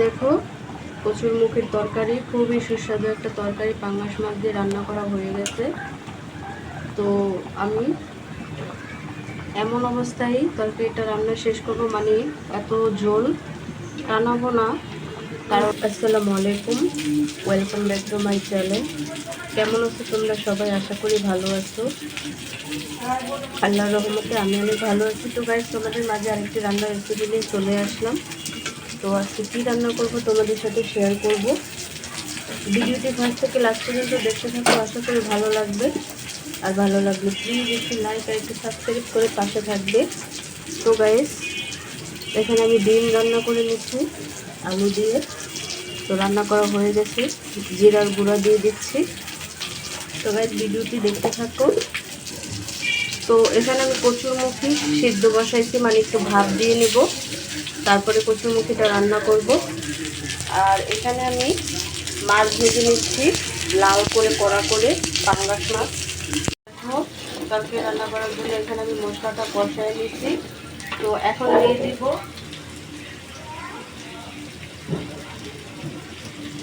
দেখো, কচুর মুখের তরকারি, খুবই সুস্বাদু একটা তরকারি, পাঙ্গাস মাছ দিয়ে রান্না করা হয়ে গেছে। তো আমি এমন অবস্থায় তরকারিটা রান্না শেষ করব মানে এত ঝোল টানাবো না। কারণ আসসালামু আলাইকুম welcome back to my channel কেমন আছো তোমরা সবাই? আশা করি ভালো আছো। আল্লাহর রহমতে আমি অনেক ভালো আছি। তো গাইজ তোমাদের মাঝে আরেকটি রান্নার রেসিপি নিয়ে চলে আসলাম। তো আজকে কী রান্না করব তোমাদের সাথে শেয়ার করব। ভিডিওটি ফার্স্ট থেকে লাস্ট পর্যন্ত দেখতে থাকো, আশা করি ভালো লাগবে। আর ভালো লাগলে প্লিজ একটু লাইক আর একটু সাবস্ক্রাইব করে পাশে থাকবে। তো গাইজ এখানে আমি ডিম রান্না করে নিচ্ছি, আলু দিয়ে। তো রান্না করা হয়ে গেছে, জিরার গুঁড়া দিয়ে দিচ্ছি। তো গাইজ ভিডিওটি দেখতে থাকো। তো এখানে আমি প্রচুর কচুরমুখী সিদ্ধ বসাইছি মানে একটু ভাপ দিয়ে নেব। তারপরে কচুরমুখীটা রান্না করব। আর এখানে আমি মাছ ভেজে নিচ্ছি লাল করে কড়া করে পাঙ্গাস মাছ। দেখো, তরকারি রান্না করার জন্য এখানে আমি মশলাটা কষায় নিচ্ছি। তো এখন দিয়ে দিব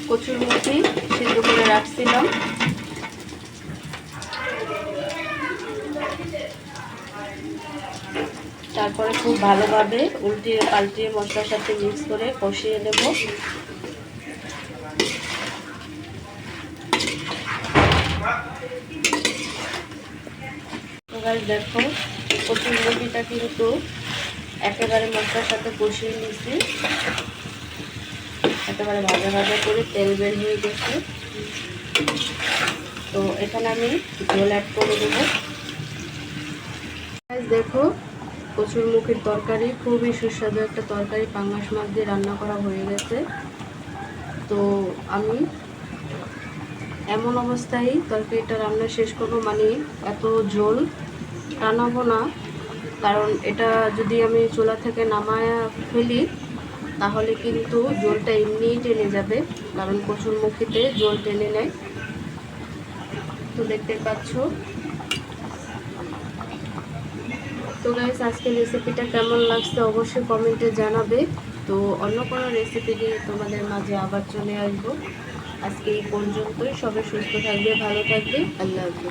কচুরমুখী সিদ্ধ করে রাখছিলাম। তারপরে খুব ভালোভাবে উল্টিয়ে পাল্টিয়ে মশলার সাথে মিক্স করে কষিয়ে এবার দেখো, কচুর মুরগিটা কিন্তু একেবারে মশলার সাথে কষিয়ে নিচ্ছি একেবারে ভাজা ভাজা করে তেল বের হয়ে গেছে। তো এখানে আমি ঝোল অ্যাড করে দেবো। দেখো মুখের তরকারি, খুবই সুস্বাদু একটা তরকারি, পাঙ্গাস মাছ দিয়ে রান্না করা হয়ে গেছে। তো আমি এমন অবস্থায় তরকারিটা রান্না শেষ করব মানে এত ঝোল টানাবো না। কারণ এটা যদি আমি চুলা থেকে নামায়া ফেলি, তাহলে কিন্তু জলটা এমনিই টেনে যাবে। কারণ কচুর মুখিতে জল টেনে নেয়। তো দেখতে পাচ্ছ তো গাইস আজকে রেসিপিটা কেমন লাগছে অবশ্যই কমেন্টে জানাবে। তো অন্য কোনো রেসিপি নিয়ে তোমাদের মাঝে আবার চলে আসব। আজকে এই পর্যন্তই। সবাই সুস্থ থাকবে, ভালো থাকবে। আল্লাহ হাফিজ।